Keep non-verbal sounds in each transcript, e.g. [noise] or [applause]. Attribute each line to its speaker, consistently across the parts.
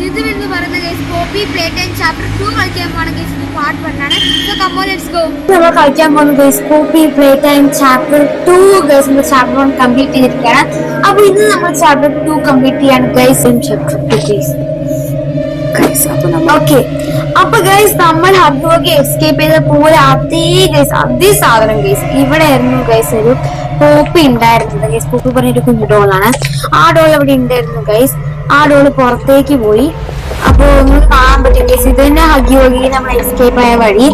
Speaker 1: ഇത് എന്ന് പറയുന്ന guys Poppy playtime chapter two കളിക്കാൻ പോണ ഗൈസ് ഇത് പാർട്ട് വൺ ആണ്. സോ ലെറ്റ്സ് ഗോ
Speaker 2: നമ്മൾ കളിക്കാൻ പോകുന്ന guys Poppy playtime chapter two guys നമ്മൾ ചാപ്റ്റർ വൺ കംപ്ലീറ്റ് ചെയ്തിരിക്കുകയാണ്. അപ്പൊ ഇന്ന് നമ്മൾ ചാപ്റ്റർ ടു കംപ്ലീറ്റ് ചെയ്യാണ് guys chapter two guys okay അപ്പൊ ഗൈസ് നമ്മൾ ഹബ്ബോക്ക് എസ്കേപ്പ് ചെയ്ത പോലെ അതേ ഗൈസ് അതേ സാധനം ഗൈസ് ഇവിടെ ആയിരുന്നു ഗൈസ് ഒരു പോപ്പി ഉണ്ടായിരുന്നത് ഗൈസ് പോപ്പി പറഞ്ഞൊരു കുഞ്ഞു ഡോളാണ്. ആ ഡോൾ അവിടെ ഉണ്ടായിരുന്നു ഗൈസ് ആ ഡോൾ പുറത്തേക്ക് പോയി. അപ്പൊ നിങ്ങൾക്ക് കാണാൻ പറ്റും ഗൈസ് ഇത് തന്നെ ഹഗി നമ്മൾ എസ്കേപ്പ് ആയ വഴി.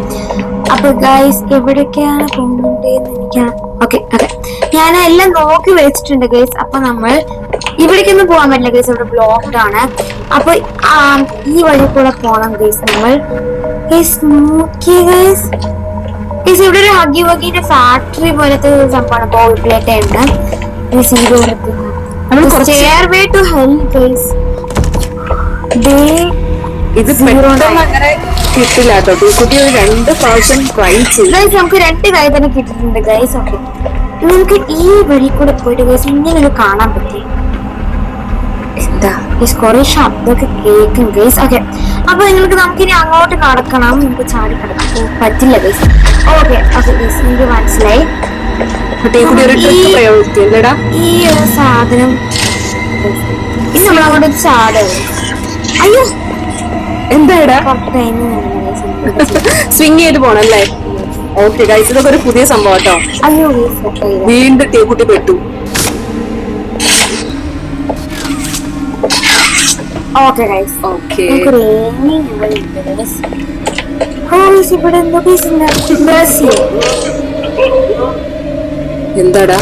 Speaker 2: അപ്പൊ ഗൈസ് എവിടൊക്കെയാണ് പോകുന്നുണ്ട് എനിക്ക് ഓക്കെ അതെ ഞാൻ എല്ലാം നോക്കി വെച്ചിട്ടുണ്ട് ഗൈസ് അപ്പൊ നമ്മൾ ഇവിടേക്കൊന്നും പോകാൻ പറ്റില്ല ഗൈസ് ഇവിടെ ബ്ലോക്ക്ഡ് ആണ്. അപ്പൊ ഈ വഴി കൂടെ പോണം ഗൈസ് നമ്മൾ. ഗൈസ് നോക്കിയ ഗൈസ് ഇവിടെ ഒരു ഹഗി വഗിന്റെ ഫാക്ടറി പോലത്തെ സംഭവമാണ്. പ്ലേറ്റ് ഉണ്ട് ടു ഹെൽപ്പ്
Speaker 3: ഇത്. അങ്ങനെ കിട്ടില്ല കേട്ടോ. കുട്ടി ഒരു രണ്ട് പ്രാവശ്യം ട്രൈ ചെയ്തു.
Speaker 2: നമുക്ക് രണ്ട് കൈ തന്നെ കിട്ടിയിട്ടുണ്ട് ഗൈസ് ഓക്കെ നമുക്ക് ഈ വഴി കൂടെ പോയിട്ട് ഗൈസ് ഇങ്ങനെ കാണാൻ പറ്റി. എന്താ? കുറെ ശബ്ദമൊക്കെ കേൾക്കും ഗൈസ് ഓക്കെ അപ്പൊ നിങ്ങൾക്ക് നമുക്കിനി അങ്ങോട്ട് നടക്കണം. നമുക്ക് ചാടി കിടക്കാൻ പറ്റില്ല ഗൈസ് ഓക്കെ അപ്പൊ ഗൈസ് നിങ്ങൾക്ക് മനസ്സിലായി. ഈ ഒരു സാധനം ഇനി നമ്മൾ അങ്ങോട്ട് ചാടുക അയ്യോ!
Speaker 3: എന്താടാ? സ്വിങ് ചെയ്ത് പോണല്ലേ? ഓക്കെ ഗൈസ് ഇതൊക്കെ ഒരു പുതിയ സംഭവം കേട്ടോ. വീണ്ടും ടീ പെട്ടു.
Speaker 2: ഓക്കെ ഗൈസ്
Speaker 3: ഓക്കെ
Speaker 2: ഇവിടെ എന്തോ
Speaker 3: എന്താടാ?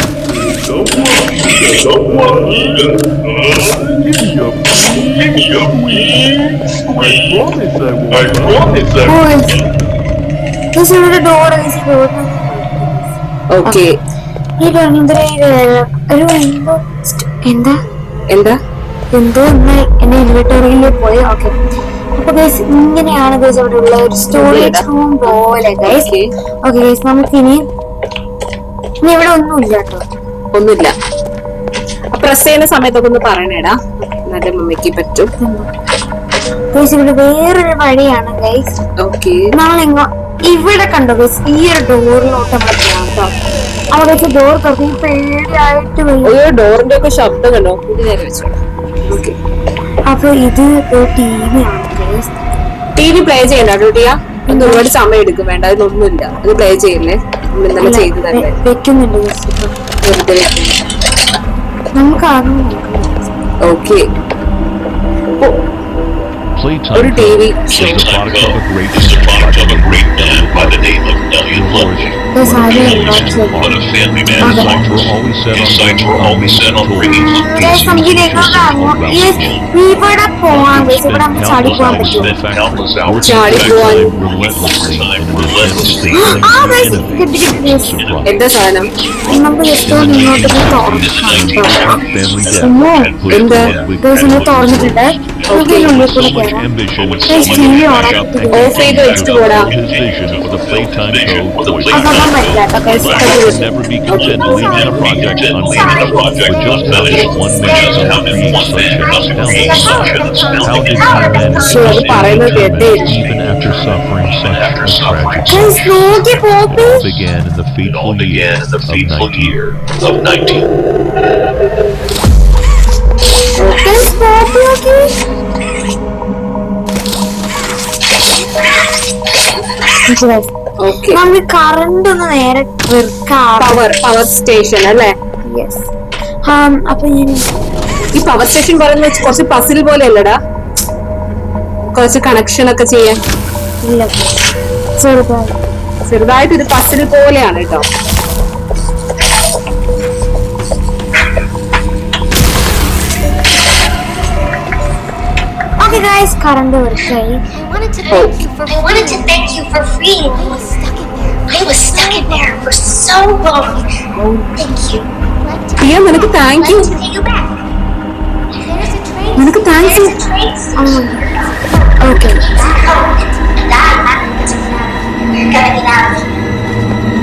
Speaker 3: ഓക്കെ
Speaker 2: എന്തോ? എന്താ?
Speaker 3: എന്താ
Speaker 2: ഒന്ന് എന്നെ ഇൻവെർട്ടറിയിൽ പോയി. ഓക്കെ അപ്പൊ ഗൈസ് ഇങ്ങനെയാണ് ഗൈസ് അവിടെ ഉള്ള ഒരു സ്റ്റോറേജ് റൂം പോലെ ഗൈസ്. ഓക്കെ ഗൈസ് നമുക്ക് ഇനി ഇനി ഇവിടെ ഒന്നുമില്ല കേട്ടോ.
Speaker 3: ഒന്നുമില്ല. പ്രസ് ചെയ്യുന്ന സമയത്തൊക്കെ ഒന്ന് പറയണേടാ. നല്ല മമ്മിക്ക് പറ്റും.
Speaker 2: ഗൈസ് ഇവിടെ വേറൊരു വഴിയാണ് ഗൈസ്
Speaker 3: ഓക്കെ
Speaker 2: നമ്മളെങ്ങോ ഇവിടെ കണ്ടോ ഗൈസ് ഈ ഒരു ഡോറിലോട്ട് നമ്മൾ പോകാം കേട്ടോ. അവിടെ വെച്ച് ഡോർ തുറക്കും. പേടിയായിട്ട്
Speaker 3: ഡോറിന്റെ ഒക്കെ ശബ്ദം കണ്ടോ? കൂടി നേരെ വെച്ചോ
Speaker 2: അപ്പൊ ഇത് T V
Speaker 3: T V play ചെയ്യണ്ട ഡ്യൂട്ടിയാ ഒന്ന് ഒരുപാട് സമയം എടുക്കും വേണ്ട അതിലൊന്നുമില്ല അത് പ്ലേ ചെയ്യില്ലേ നമ്മൾ ഇന്നലെ ചെയ്തതല്ലേ
Speaker 2: വെക്കുന്നുണ്ട്
Speaker 3: വെറുതെ
Speaker 2: നമുക്ക്.
Speaker 3: ഓക്കെ
Speaker 4: ഒരു
Speaker 3: T TV.
Speaker 4: The the the Lovely.
Speaker 2: Guys, ആദ്യം invite ചെയ്തു.
Speaker 4: But a family man
Speaker 2: Okay.
Speaker 4: sights were always set on sights were always set on bringing up
Speaker 2: Guys, നമുക്ക് ഇതിലേക്ക് അങ്ങോ- yes, ഇവിടെ പോവാം ഗൈസ് ഇവിടെ നമുക്ക് ചാടി പോവാൻ പറ്റുമോ
Speaker 4: hours
Speaker 3: Charlie
Speaker 4: of
Speaker 3: Boy.
Speaker 4: time relentlessly
Speaker 2: കിട്ടി കിട്ടി ഗൈസ്
Speaker 4: to profit.
Speaker 3: എന്താ സാധനം
Speaker 2: നമുക്ക് ജസ്റ്റ് ഒന്ന് പോയി
Speaker 3: the-
Speaker 2: ഗൈസ് നമ്മൾ
Speaker 4: Federer
Speaker 2: തുറന്നിട്ടുണ്ട് നമുക്ക് ഇതിനുള്ളിൽ കൂടെ കയറാം Guys,
Speaker 4: backup
Speaker 2: ആക്കിയിട്ട്
Speaker 4: and
Speaker 3: Off ചെയ്ത് വെച്ചിട്ട് പോടാ.
Speaker 4: something never be content to leave in a project unfinished, or just having one man not create such How did
Speaker 3: you
Speaker 4: then even after suffering such a?
Speaker 2: All
Speaker 4: began in the fateful year of 19.
Speaker 2: Okay?
Speaker 3: Okay
Speaker 2: നമുക്ക് current ഒന്ന് നേരെ വെറുക്കാം
Speaker 3: power power station അല്ലേ?
Speaker 2: Yes അപ്പൊ ഞാൻ
Speaker 3: ഈ power station പറയുന്നത് വെച്ച് കുറച്ച് പസിൽ പോലെ അല്ലടാ കുറച്ച് കണക്ഷൻ ഒക്കെ ചെയ്യാൻ.
Speaker 2: ഇല്ല. ചെറുതായി.
Speaker 3: ചെറുതായിട്ട് ഇത് പസിൽ പോലെയാണ് കേട്ടോ.
Speaker 2: Okay guys current I
Speaker 1: wanted to thank you for
Speaker 5: I wanted to thank you for freeing me.
Speaker 1: I was stuck in there
Speaker 5: for so long. Thank you.
Speaker 3: Priya നിനക്ക് താങ്ക് യു നിനക്ക്
Speaker 5: thanks.
Speaker 3: Okay.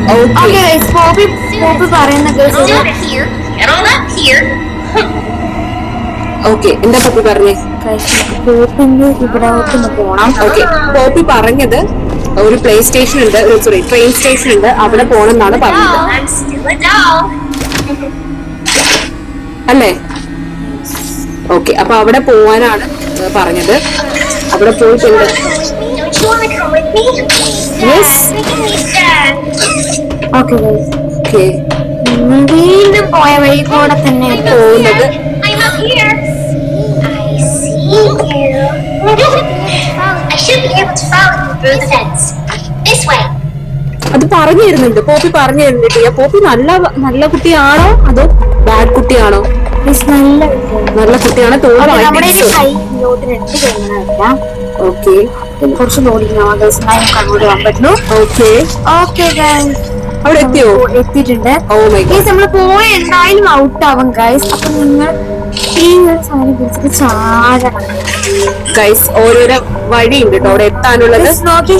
Speaker 2: Okay okay Poppy Poppy പറയുന്ന.
Speaker 3: Okay എന്താ Poppy പറഞ്ഞേ
Speaker 2: പോപ്പിന്റെ ഇവിടോട്ട് പോണം
Speaker 3: okay Poppy പറഞ്ഞത് ഒരു പ്ലേ സ്റ്റേഷൻ ഉണ്ട്. സോറി ട്രെയിൻ സ്റ്റേഷൻ ഉണ്ട്. അവിടെ പോകണം എന്നാണ് പറഞ്ഞത് അല്ലേ? ഓക്കെ അപ്പൊ അവിടെ പോവാനാണ് പറഞ്ഞത്. അവിടെ പോയിട്ടുണ്ട്
Speaker 2: വീണ്ടും പോയ വഴി കൂടെ തന്നെ
Speaker 3: പോകുന്നത്. [laughs]
Speaker 5: I should be able to follow
Speaker 3: അത് പറഞ്ഞു തരുന്നുണ്ട് പോപ്പി പറഞ്ഞു തരുന്നുണ്ട് ടിയ പോപ്പി നല്ല നല്ല കുട്ടിയാണോ? അതോ ബാഡ് കുട്ടിയാണോ?
Speaker 2: നല്ല.
Speaker 3: നല്ല കുട്ടിയാണോ ഓക്കെ
Speaker 2: കുറച്ച് ലോഡിങ്
Speaker 3: ഓക്കെ
Speaker 2: ഓക്കെ
Speaker 3: അവിടെ എത്തിയോ?
Speaker 2: എത്തിയിട്ടുണ്ട്.
Speaker 3: ഓ മൈ
Speaker 2: ഗൈസ് നമ്മൾ പോയ എന്തായാലും ഔട്ട് ആവും ഗൈസ് അപ്പൊ നിങ്ങൾ
Speaker 3: ഗൈസ് ഓരോരോ വഴിയുണ്ട് കേട്ടോ. അവിടെ എത്താനുള്ളത്.
Speaker 2: ഹലോ നോക്കി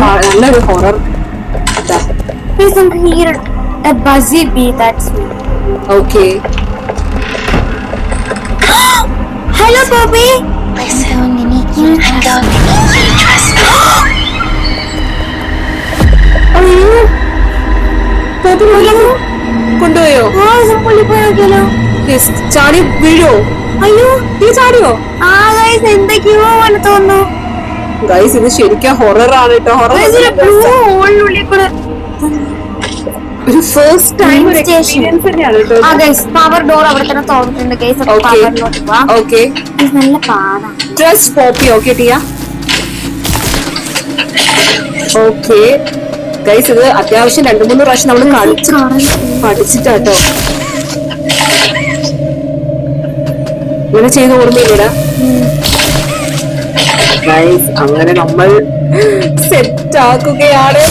Speaker 3: നല്ലൊരു ഹൊറർ
Speaker 2: നമുക്ക് ഈ ഒരു a buzzy bee that's me.
Speaker 3: Okay [gasps]
Speaker 2: Hello, Bobby.
Speaker 5: Listen, I'm going to
Speaker 2: അയ്യോ
Speaker 3: കൊണ്ടുപോയോ? കൊണ്ടുപോയോ
Speaker 2: ആ പുള്ളി പോയി നോക്കിയാലോ
Speaker 3: Yes, ചാടി വീഴോ?
Speaker 2: അയ്യോ
Speaker 3: നീ ചാടിയോ?
Speaker 2: ആ ഗൈസ് എന്തൊക്കെയോ പോലെ തോന്നുന്നു.
Speaker 3: ഗൈസ് ഇത് ശരിക്കും ഹൊറർ ആണ് കേട്ടോ ഹൊറർ
Speaker 2: ഒരു
Speaker 3: ഫസ്റ്റ് ടൈം ഒരു. എക്സ്പീരിയൻസ് തന്നെയാണ് കേട്ടോ
Speaker 2: ആ ഗൈസ് പവർ ഡോർ അവിടെ തന്നെ തോന്നിട്ടുണ്ട് ഗൈസ്
Speaker 3: ഓക്കെ
Speaker 2: പവറിലോട്ട് പോവാം
Speaker 3: ഓക്കെ
Speaker 2: നല്ല പാടാണ്
Speaker 3: ഡ്രസ് കോപ്പി ഓക്കേ ടിയ? ഓക്കെ. ഗൈസ് ഇത് അത്യാവശ്യം രണ്ടു മൂന്ന് പ്രാവശ്യം നമ്മൾ കളിച്ച് പഠിച്ചിട്ടാട്ടോ. ഇങ്ങനെ ചെയ്ത് ഓർമ്മയില്ലടാ. ഗൈസ് അങ്ങനെ നമ്മൾ സെറ്റ് ആക്കുകയാണ്.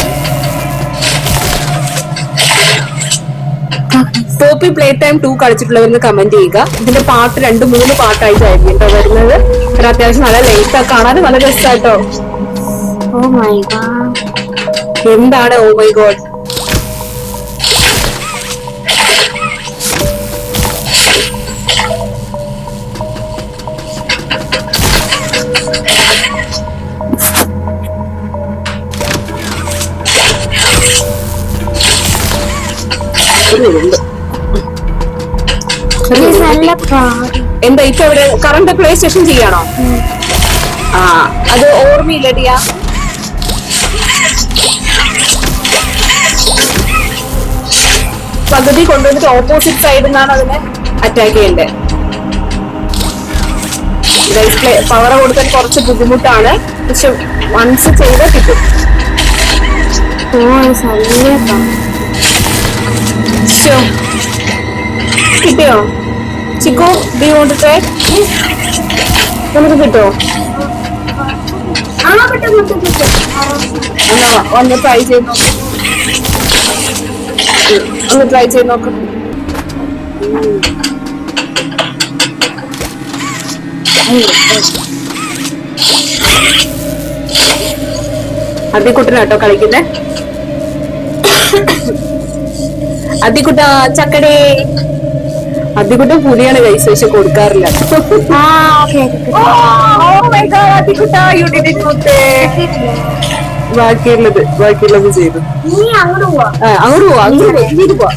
Speaker 3: പോപ്പി പ്ലേ ടൈം ടു കളിച്ചിട്ടുള്ളവരെന്ന് കമന്റ് ചെയ്യുക. ഇതിന്റെ പാട്ട് രണ്ട് മൂന്ന് പാട്ടായിട്ടായിരിക്കും കേട്ടോ വരുന്നത്. അത്യാവശ്യം നല്ല ലേറ്റ് ആ കാണാൻ നല്ല രസമാട്ടോ
Speaker 2: ഓ മൈ ഗോഡ്
Speaker 3: എന്താണ്? ഓ മൈ ഗോഡ് എന്താ ഇപ്പൊ ഇവിടെ കറണ്ട് പ്ലേ സ്റ്റേഷൻ ചെയ്യാണോ? ആ അത് ഓർമ്മയില്ല പകുതി കൊണ്ടുവന്നിട്ട് ഓപ്പോസിറ്റ് സൈഡിൽ നിന്നാണ് അതിനെ അറ്റാക്ക് ചെയ്യേണ്ടത് പവർ കൊടുക്കാൻ കുറച്ച് ബുദ്ധിമുട്ടാണ്. പക്ഷെ വൺസ് ചെയ്താൽ കിട്ടും. കിട്ടിയോ? ചിക്കു ഡി വോണ്ട് ട്രൈ നമുക്ക് കിട്ടോ? എന്നാ ഒന്ന് ട്രൈ ചെയ്ത് നോക്ക്. ഒന്ന് ട്രൈ ചെയ്ത് നോക്ക്. അതിക്കുട്ടനാട്ടോ കളിക്കുന്നേ. അതിക്കുട്ട ചക്കടേ. അതിക്കുട്ട പുലിയാണ് കൈസ് പക്ഷെ കൊടുക്കാറില്ല.
Speaker 2: ആ ഗോഡ്
Speaker 3: അതിക്കുട്ട യു ഡിഡ് ബാക്കിയുള്ളത് ബാക്കിയുള്ളത് ചെയ്തു.
Speaker 2: അങ്ങോട്ട് പോവാ.
Speaker 3: അങ്ങോട്ട് പോവാ പോവാ.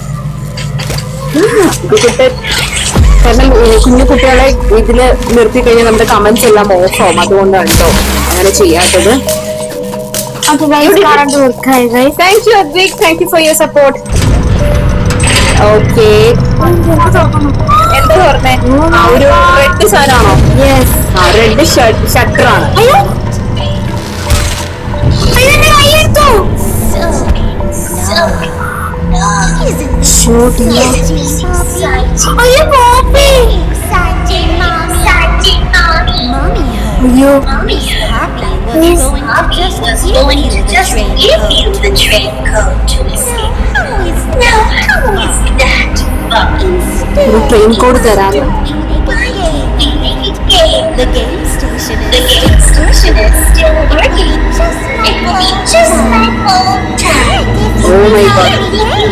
Speaker 3: കാരണം കുഞ്ഞു കുട്ടികളെ ഇതിൽ നിർത്തി കഴിഞ്ഞാൽ നമ്മുടെ കമന്റ്സ് എല്ലാം ഓഫ് ആവും. അതുകൊണ്ടാണ് കേട്ടോ അങ്ങനെ ചെയ്യാത്തത്. Thank you Advik thank you for your support okay എന്താ പറഞ്ഞേ? ഒരു റെഡ് സാധനമാണോ?
Speaker 2: യെസ്
Speaker 3: ആ റെഡ് ഷട്ടർ ആണ്.
Speaker 2: ഷൂട്ട് അയ്യോ Poppy
Speaker 5: Excited, mommy. Excited, mommy.
Speaker 2: അയ്യോ
Speaker 5: Mommy's happy was going to just give you the train code to escape. Now, how is that fun?
Speaker 3: ഒരു train code തരാമോ
Speaker 5: The game station is the game station is still working. Just It will be just like old times.
Speaker 3: Oh my god.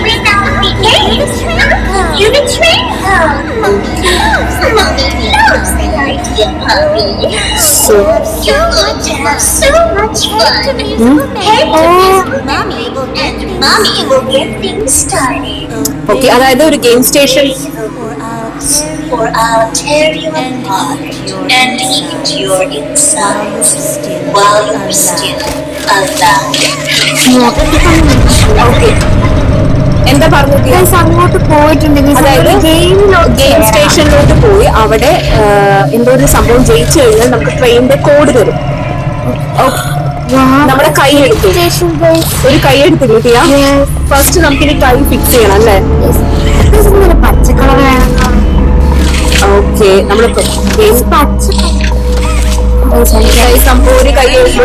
Speaker 5: Without the games, you the train code. Mommy loves the idea, puppy.
Speaker 3: So,
Speaker 5: You're going to have so much fun. Head to visit Mommy, and Mommy will get things started.
Speaker 3: okay, അതായത് ഒരു game station
Speaker 5: For I'll tear you apart and eat your insides while you're still alive.
Speaker 3: Okay എന്താ പറഞ്ഞത്?
Speaker 2: Guys അങ്ങോട്ട് പോയിട്ടുണ്ടെങ്കിൽ
Speaker 3: അതായത് game സ്റ്റേഷനിലോട്ട് പോയി അവിടെ എന്തോ ഒരു സംഭവം ജയിച്ചു കഴിഞ്ഞാൽ നമുക്ക് ട്രെയിനിന്റെ കോഡ് തരും. നമ്മുടെ കൈ എടുത്തു. ഒരു കൈ എടുത്ത് കിട്ടിയ? ഫസ്റ്റ് നമുക്ക് ഇനി കൈ ഫിക്സ് ചെയ്യണം അല്ലേ?
Speaker 2: പച്ച കളർ വേണം.
Speaker 3: ഓക്കെ നമ്മൾ സംഭവം ഒരു കൈ എടുത്തു.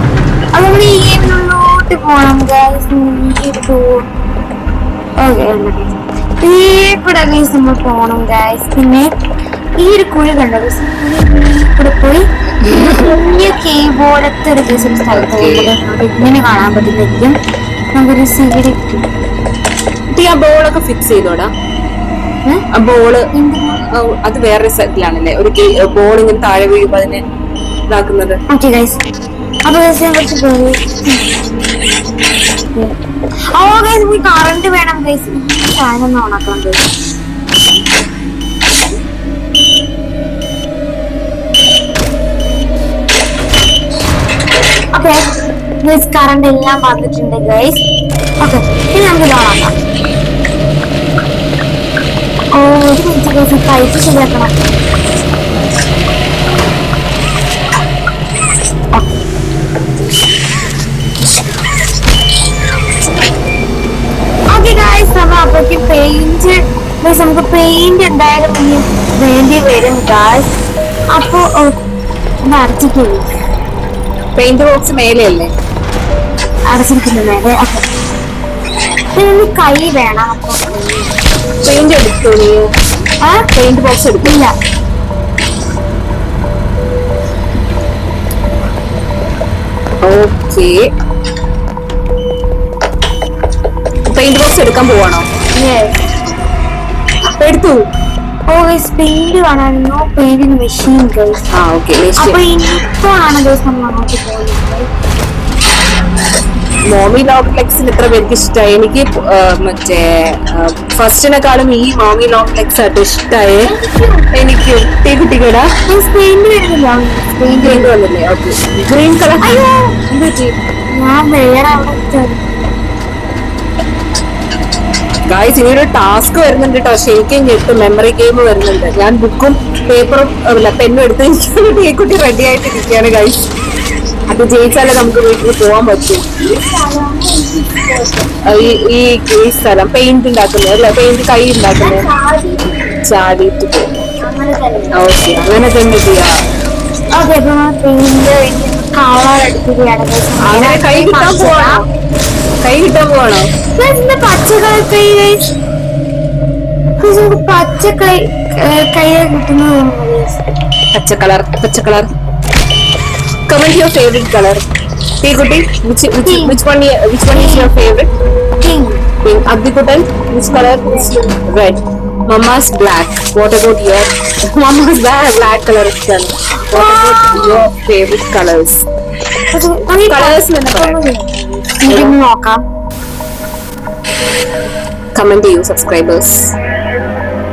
Speaker 2: നമ്മൾ ഈ ഗെയിമിനുള്ളിലോട്ട് പോണം കൂടെ ഗൈസ് നമ്മൾ പോണം ഗൈസ് പിന്നെ ഈ ഒരു കുഴി കണ്ടോ ഗൈസ് കൂടെ പോയി. വലിയ കീബോർഡത്തെ ഒരു ഗൈസ് ഒരു സ്ഥലത്ത് ഇങ്ങനെ കാണാൻ പറ്റുന്നതായിരിക്കും. നമുക്കൊരു സീഡ്
Speaker 3: ആ ബോളൊക്കെ ഫിക്സ് ചെയ്തോടാ. ആ ബോൾ അത് വേറൊരു സ്ഥലത്തിലാണല്ലേ ഒരു ബോൾ ഇങ്ങനെ താഴെ വീഴുമ്പോ അതിനെ ഇതാക്കുന്നത്.
Speaker 2: ഓക്കെ ഗൈസ് അപ്പൊ കുറച്ച് പോയി ഓ ഗൈസ് നമുക്ക് കറണ്ട് വേണം ഗൈസ് ഫാൻ ഒന്ന് ഓണാക്കണം ഗൈസ് ഓക്കെ ഗൈസ് കറണ്ട് എല്ലാം വന്നിട്ടുണ്ട് ഗൈസ് ഓക്കെ ഇനി നമുക്ക് ഇത് ഓണാക്കാം ഓ ഒരു മിനിറ്റ് ഗൈസ് പൈപ്പ് ശരിയാക്കണം. ഓക്കെ ഗായ്സ് നമ്മൾ അപ്പോഴേക്ക് പെയിന്റ് നമുക്ക് പെയിന്റ് എന്തായാലും ഇനി വേണ്ടി വരും ഗായ്സ് അപ്പോ അടച്ചിട്ടില്ല
Speaker 3: പെയിന്റ് ബോക്സ് മേലെയല്ലേ?
Speaker 2: അടച്ചിരിക്കുന്നു ഓക്കെ പിന്നെ കൈ വേണം അപ്പൊ.
Speaker 3: പെയിന്റ് എടുത്തു നീ?
Speaker 2: ആ?
Speaker 3: പെയിന്റ് ബോക്സ് എടുത്തു?
Speaker 2: ഇല്ല.
Speaker 3: ഓക്കെ എടുക്കാൻ പോവാണോ? എടുത്തു.
Speaker 2: ഓ ഗൈസ് പെയിന്റ് വേണമായിരുന്നു പെയിന്റിന് മെഷീൻ ഗൈസ്
Speaker 3: ആ ഓക്കെ
Speaker 2: അപ്പൊ ഇപ്പോഴാണ് ഗൈസ് നമ്മൾ അങ്ങോട്ട് പോകുന്നത്
Speaker 3: മോമി ലോക്ലെക്സിന് ഇത്ര പേർക്ക് ഇഷ്ടമായി എനിക്ക് മറ്റേ ഫസ്റ്റിനെക്കാളും ഈ മോമി ലോക്ലെക്സ് ആയിട്ട് ഇഷ്ടമായി എനിക്ക് ടീ കുട്ടിക്കടാ
Speaker 2: പെയിന്റ് വരുന്നില്ല.
Speaker 3: പെയിന്റ് പെയിന്റ് വന്നില്ലേ ഓക്കെ ഗ്രീൻ കളർ
Speaker 2: ഞാൻ വേറെ അവിടെ.
Speaker 3: ഗായ്സ് ഇനി ഒരു ടാസ്ക് വരുന്നുണ്ട് കേട്ടോ ഷെയ്ക്കും കിട്ടും മെമ്മറി ഗെയിം വരുന്നുണ്ട്. ഞാൻ ബുക്കും പേപ്പറും അല്ല പെന്നും എടുത്ത് കുട്ടി റെഡി ആയിട്ട് ഇരിക്കുകയാണ് ഗൈസ് അത് ജയിച്ചാലേ നമുക്ക് വീട്ടിൽ പോകാൻ പറ്റും. ഈ ഈ സ്ഥലം. പെയിന്റ് ഉണ്ടാക്കുന്നത് അല്ലെ? പെയിന്റ് കൈ ഉണ്ടാക്കുന്നത്. ചാടിയിട്ട്. ഓക്കെ അങ്ങനെ തന്നെ ചെയ്യാം.
Speaker 2: അതെ അപ്പൊ പെയിന്റ് കളർ എടുക്കുകയാണ് guys.
Speaker 3: അങ്ങനെ കൈ കിട്ടാൻ പോവാണോ? കൈ കിട്ടാൻ പോവാണോ
Speaker 2: Guys, ഇത് പച്ച കളർ കൈ പച്ച കൈ കൈ കിട്ടുന്നത്
Speaker 3: പച്ച കളർ പച്ച colour comment your favourite colour tea കുട്ടി which
Speaker 2: which
Speaker 3: which one which one is your favourite
Speaker 2: pink
Speaker 3: Pink. Abdikutan, which color is red? Mama's black. What about your Mama's black, black color is done. What about your favorite colors? Colors
Speaker 2: ഇതൊന്ന് നോക്കാം
Speaker 3: Comment ചെയ്യൂ subscribers.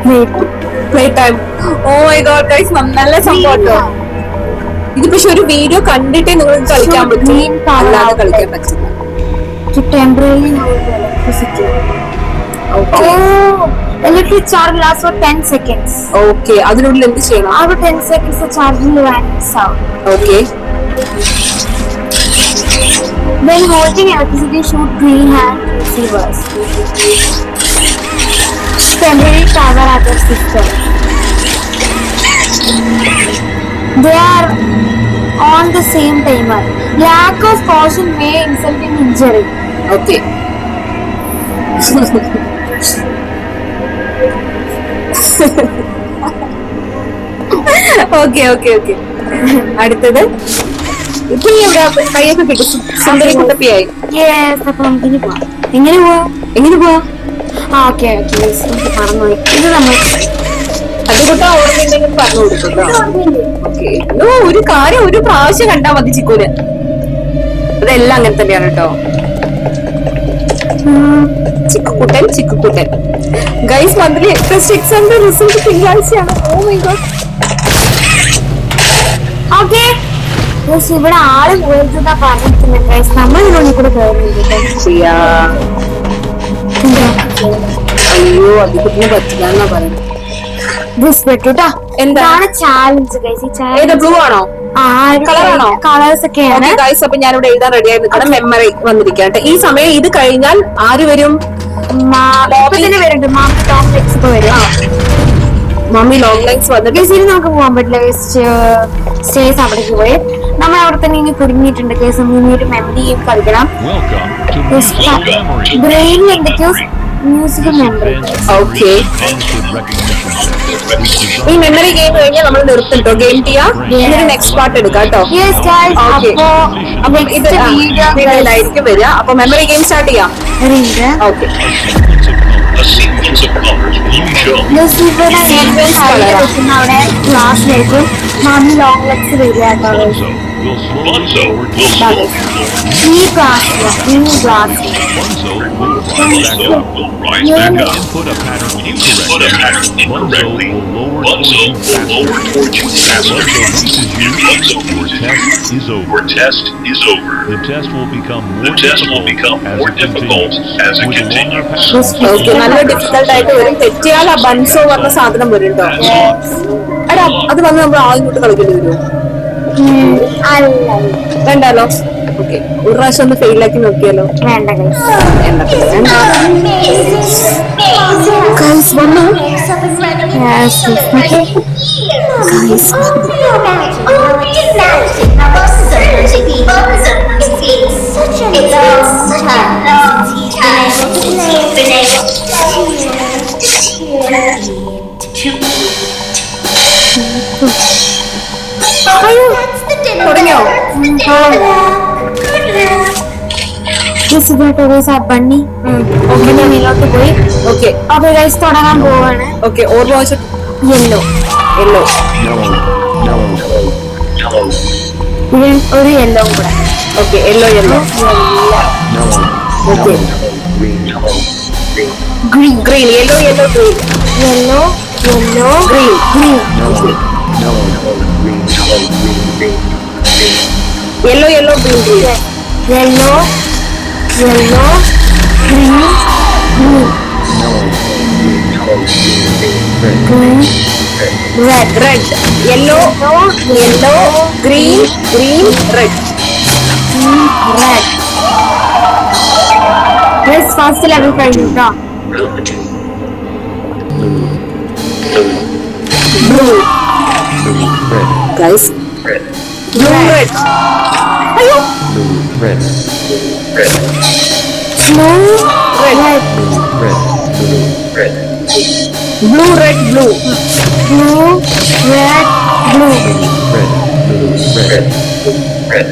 Speaker 2: Wait.
Speaker 3: Playtime. Oh my god, guys, നല്ല സംഭവം. ഇത് പക്ഷെ ഒരു video കണ്ടിട്ടേ നിങ്ങൾക്ക് കളിക്കാൻ പറ്റും അല്ലാതെ. കളിക്കാൻ പറ്റില്ല
Speaker 2: Oh, electric charge lasts for 10 seconds.
Speaker 3: Okay അതിനുള്ളിൽ എന്ത് ചെയ്യണം
Speaker 2: After 10 seconds, the charge will vanish out.
Speaker 3: Okay
Speaker 2: When holding electricity, shoot green hand receivers. Temporary cover other system. They are on the same timer. Lack of caution may result in injury.
Speaker 3: Okay. Okay okay okay അടുത്തത് ഇപ്പൊ നീ എവിടെ കൈയൊക്കെ കിട്ടി സുന്ദരി കുട്ടപ്പിയായി
Speaker 2: നമുക്കിനി പോവാം. എങ്ങനെ പോവാ?
Speaker 3: എങ്ങനെ പോവാ?
Speaker 2: ആ ഓക്കെ ഓക്കെ മറന്നുപോയി. ഇത് നമ്മൾ
Speaker 3: അത് കുട്ട ഓർമ്മയുണ്ടെങ്കിൽ പറഞ്ഞു കൊടുക്കും ഒരു കാര്യം ഒരു പ്രാവശ്യം കണ്ടാ മതി ചിക്കൂന്. അതെല്ലാം അങ്ങനെ തന്നെയാണ് കേട്ടോ ചിക്കുക്കുട്ടൻ ചിക്കുക്കുട്ടൻ. ഗൈസ് മന്ത്ലി ടെസ്റ്റ് എക്സാമിന്റെ റിസൾട്ട് തിങ്കളാഴ്ചയാണ്. ഓ മൈ ഗോഡ്
Speaker 2: ഓക്കെ ഇവിടെ ആൾ പറഞ്ഞിരിക്കുന്നത് ഗൈസ് നമ്മൾ ഇതിനുള്ളിൽ കൂടെ
Speaker 3: അയ്യോ പറ്റില്ല പറയുന്നത്
Speaker 2: എന്താണ് ചാലഞ്ച്
Speaker 3: ബ്ലൂ ആണോ?
Speaker 2: കളേഴ്സ് ഒക്കെയാണ്.
Speaker 3: ഗൈസ് അപ്പൊ ഞാൻ ഇവിടെ എഴുതാൻ റെഡി ആയി നിൽക്കണം മെമ്മറി വന്നിരിക്കട്ടെ ഈ സമയം ഇത് കഴിഞ്ഞാൽ ആര് വരും?
Speaker 2: വരുന്നുണ്ട് മാമി ടോം ലെക്സ് ഇപ്പൊ വരും.
Speaker 3: മമ്മി ലോങ് ലൈൻസ് വന്നിട്ട്
Speaker 2: ശരി നമുക്ക് പോകാൻ പറ്റില്ല. സ്റ്റേസ് അവിടേക്ക് പോയി. നമ്മൾ അവിടെ തന്നെ ഇനി കുടുങ്ങിയിട്ടുണ്ട്. കേസ് ഒരു മെമ്മറി ഗെയിം കളിക്കണം. ബ്രെയിനിൽ എന്തൊക്കെയോ മ്യൂസിക് മെമ്മറി
Speaker 4: ഓക്കെ.
Speaker 3: ഈ മെമ്മറി ഗെയിം കഴിഞ്ഞാൽ നമ്മൾ നിർത്തും കേട്ടോ ഗെയിം ചെയ്യാം നെക്സ്റ്റ് പാർട്ട് എടുക്കാം കേട്ടോ.
Speaker 2: അപ്പോ
Speaker 3: ഇത് വീഡിയോയിലായിരിക്കും വരിക. അപ്പൊ മെമ്മറി ഗെയിം സ്റ്റാർട്ട് ചെയ്യാം. Okay
Speaker 4: A sequence of colors. A sequence of colors will show.
Speaker 2: Guys ഇവിടെ ഏറ്റവും താഴെ വെക്കുന്ന അവിടെ ക്ലാസ്സിലേക്ക് മാമി ലോങ് ലെക്സ് വരിക കേട്ടോ guys.
Speaker 4: Bunzo will slowly forward will slowly forward.
Speaker 2: ഈ ക്ലാസ്സിൽ ഈ ക്ലാസ്സിൽ
Speaker 4: Bunzo will rise back up.
Speaker 6: rise back up.
Speaker 4: Input a pattern incorrectly. Bunzo will lower towards you faster. Your test is over. The test will become more difficult as it continues.
Speaker 3: Okay നല്ല difficult ആയിട്ട് വരും തെറ്റിയാൽ ആ ബൺസോ പറഞ്ഞ സാധനം വരും കേട്ടോ എടാ അത് വന്ന് നമ്മൾ ആദ്യം തൊട്ട് കളിക്കേണ്ടി വരുമോ
Speaker 2: അല്ല
Speaker 3: വേണ്ടാലോ ഓക്കെ ഒരു പ്രാവശ്യം ഒന്ന് ഫെയിലാക്കി നോക്കിയാലോ?
Speaker 2: വേണ്ട യെസ്
Speaker 3: തുടങ്ങിയോ?
Speaker 2: മേലോട്ട് പോയി
Speaker 3: ഓക്കെ
Speaker 2: അപ്പൊ ഗൈസ് തുടങ്ങാൻ പോവാണ്
Speaker 3: ഓക്കെ ഓർമ്മ
Speaker 2: യെല്ലോ
Speaker 3: യെല്ലോ
Speaker 2: ഒരു യെല്ലോ കൂടെ
Speaker 3: okay yellow yellow okay
Speaker 2: green
Speaker 3: green yellow yellow green
Speaker 2: yellow yellow
Speaker 3: green
Speaker 2: green
Speaker 3: yellow yellow green green
Speaker 2: yellow yellow green green red
Speaker 3: red yellow yellow green green red
Speaker 2: red guys first level കഴിഞ്ഞു കേട്ടോ
Speaker 3: blue guys blue red kayo?
Speaker 2: Blue, red,
Speaker 3: red. Blue, red.
Speaker 2: red. Blue, red.
Speaker 3: Blue, red. Blue, red,
Speaker 2: blue.
Speaker 3: Blue,
Speaker 2: red,
Speaker 3: blue.
Speaker 2: Red,
Speaker 3: blue,
Speaker 2: red.
Speaker 3: Red.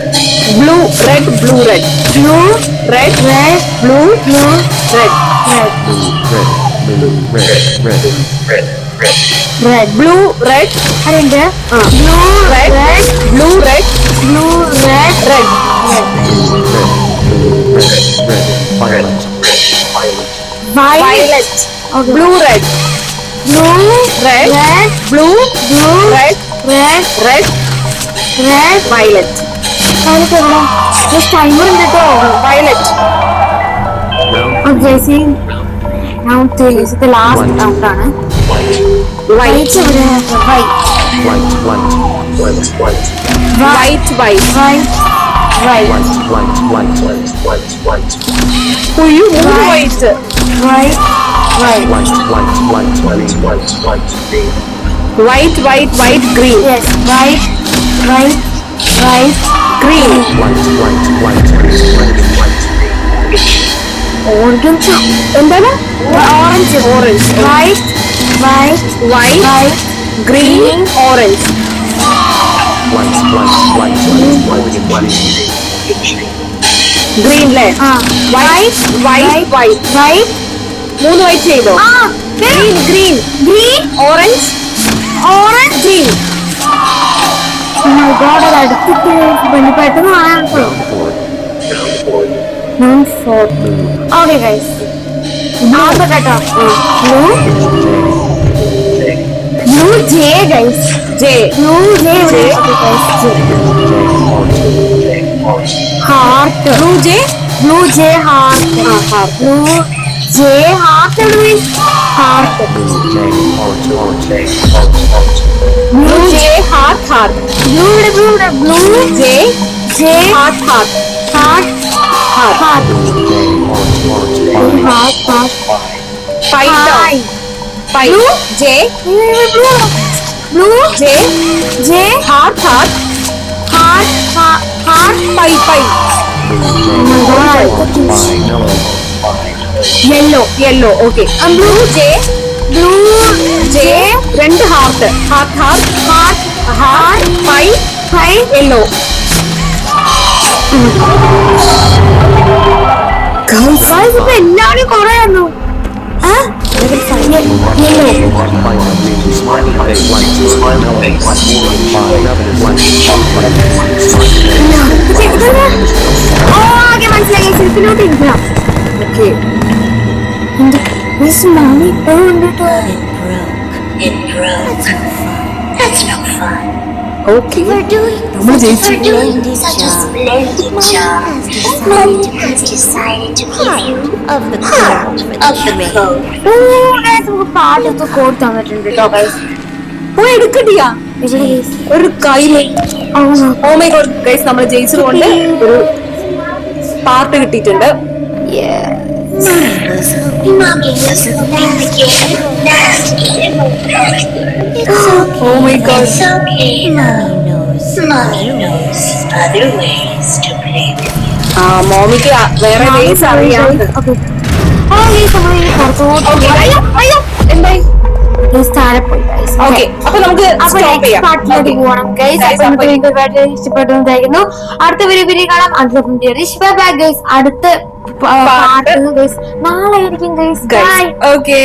Speaker 3: Blue,
Speaker 2: red,
Speaker 3: blue,
Speaker 2: red.
Speaker 3: Blue,
Speaker 2: red,
Speaker 3: red, blue,
Speaker 2: blue, red.
Speaker 3: Red.
Speaker 2: Blue,
Speaker 3: red, blue, red,
Speaker 2: red,
Speaker 3: red,
Speaker 2: red.
Speaker 3: Red, blue,
Speaker 2: red.
Speaker 3: Blue, red,
Speaker 2: red, blue,
Speaker 3: red.
Speaker 2: Red
Speaker 3: violet.
Speaker 2: അതിനൊക്കെ എവിടെ? Timer ഉണ്ട് കേട്ടോ
Speaker 3: violet.
Speaker 2: Okay see round three ഇത് last round ആണ്
Speaker 3: white
Speaker 2: white എവിടെ white
Speaker 3: white white
Speaker 2: white white right,
Speaker 3: Kuzhu മൂന്ന് white
Speaker 2: right, right.
Speaker 3: White white white green
Speaker 2: Yes, right, right, right,
Speaker 3: green
Speaker 2: orange,
Speaker 3: എന്താണ്
Speaker 2: orange,
Speaker 3: orange
Speaker 2: white, white,
Speaker 3: white
Speaker 2: white,
Speaker 3: green orange green അല്ലേ
Speaker 2: ആ,
Speaker 3: white white white
Speaker 2: white,
Speaker 3: മൂന്ന് white ചെയ്തോ?
Speaker 2: ആ,
Speaker 3: green green
Speaker 2: green,
Speaker 3: orange
Speaker 2: orange,
Speaker 3: green
Speaker 2: Oh my god, അത് അടുത്തിട്ട് പിന്നെ പെട്ടെന്ന് പറയാൻ ഓക്കെ ഗൈസ് ആദ്യം കേട്ടോ. Blue blue J guys
Speaker 3: J
Speaker 2: blue J heart
Speaker 3: blue J
Speaker 2: blue J heart blue J heart എവിടെ heart
Speaker 3: blue J heart heart
Speaker 2: blue ഇവിടെ blue ഇവിടെ blue
Speaker 3: J
Speaker 2: J
Speaker 3: heart heart
Speaker 2: heart heart heart heart heart
Speaker 3: five five J
Speaker 2: blue
Speaker 3: J
Speaker 2: J
Speaker 3: heart heart
Speaker 2: heart heart
Speaker 3: pie pie
Speaker 2: yellow
Speaker 3: yellow okay blue J
Speaker 2: blue
Speaker 3: J രണ്ട് heart heart heart heart heart pie
Speaker 2: pie
Speaker 3: yellow
Speaker 2: guys ഇപ്പൊ എല്ലാവരും കുറെ ആയിരുന്നു ഓ ആകെ മനസ്സിലായി ശരിക്കിലോട്ട് ഇരിക്കണം
Speaker 3: okay
Speaker 2: miss മാമി ഇപ്പോഴും ഉണ്ട് കേട്ടോ
Speaker 5: It broke. That's no fun.
Speaker 3: Okay
Speaker 5: We're doing,
Speaker 3: നമ്മൾ ജയിച്ചു
Speaker 5: we're doing such a splendid job. Mom has decided to Give you
Speaker 7: of the
Speaker 5: part
Speaker 7: code for
Speaker 5: of
Speaker 7: the
Speaker 5: the
Speaker 7: charade.
Speaker 5: code.
Speaker 2: Oh guys, നമുക്ക് പാട്ടൊക്കെ code തന്നിട്ടുണ്ട് കേട്ടോ guys
Speaker 3: പോയി എടുക്കട്ടിയാ. ഒരു കയ്യിൽ.
Speaker 2: ഓ
Speaker 3: my god guys നമ്മൾ ജയിച്ചത് കൊണ്ട് ഒരു പാർട്ട് കിട്ടിയിട്ടുണ്ട്. ഓ my God
Speaker 5: It's okay.
Speaker 7: Mommy knows.
Speaker 5: Mommy knows other ways to play with you.
Speaker 3: ആ മോമിക്ക് വേറെ വേസ് അറിയാം എന്തായി അപ്പൊ നമുക്ക്
Speaker 2: ഇഷ്ടപ്പെട്ടു അടുത്ത വീഡിയോ വീഡിയോ കാണാം അടുത്ത ഗൈസ് നാളെ ആയിരിക്കും ഗൈസ്
Speaker 3: ഓക്കെ